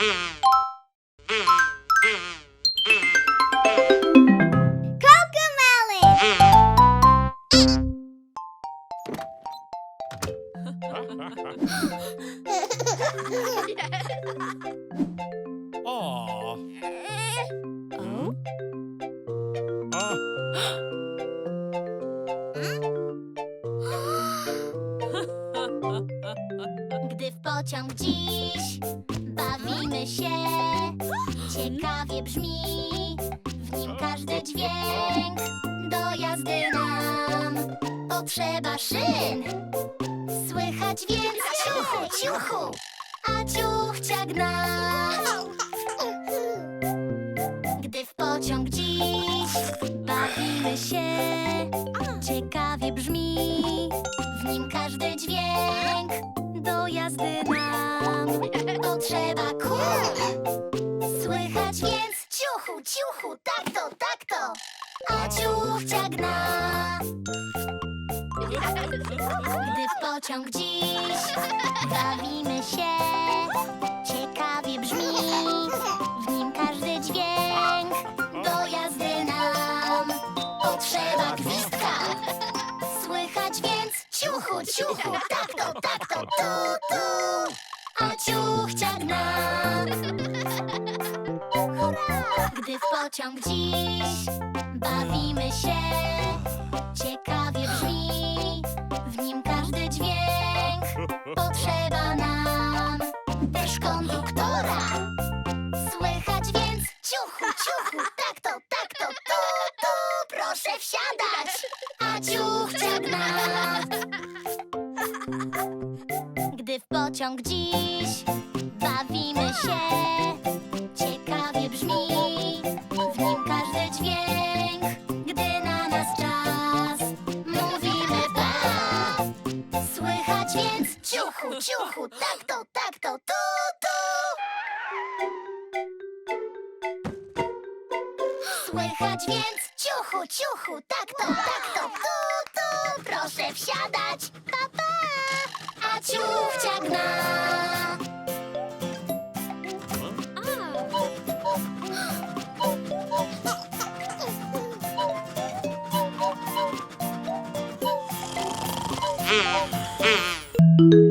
Ha ha ha! Pociąg dziś bawimy się, ciekawie brzmi w nim każdy dźwięk. Do jazdy nam potrzeba szyn, słychać więc ciuchu, ciuchu, a ciuchcia. Gdy w pociąg dziś bawimy się, ciekawie brzmi w nim każdy dźwięk. Potrzeba kół. Słychać więc ciuchu, ciuchu, tak to, tak to, a ciuchcia gna. Gdy w pociąg dziś bawimy się, ciekawie brzmi w nim każdy dźwięk. Do jazdy nam potrzeba gwizdka. Słychać więc ciuchu, ciuchu, tak to, tak to, tu, tu, a ciuchcia! Gdy w pociąg dziś bawimy się, ciekawie brzmi w nim każdy dźwięk. Potrzeba nam też konduktora. Słychać więc ciuchu, ciuchu, tak to, tak to, tu, tu, proszę wsiadać, pociąg dziś. Bawimy się, ciekawie brzmi. W nim każdy dźwięk. Gdy na nas czas, mówimy ba. Słychać więc ciuchu, ciuchu, tak to, tak to, tu, tu. Słychać więc ciuchu, ciuchu, tak to, tak to, tu, tu, proszę wsiadać, a ciuchcia gna. Oh.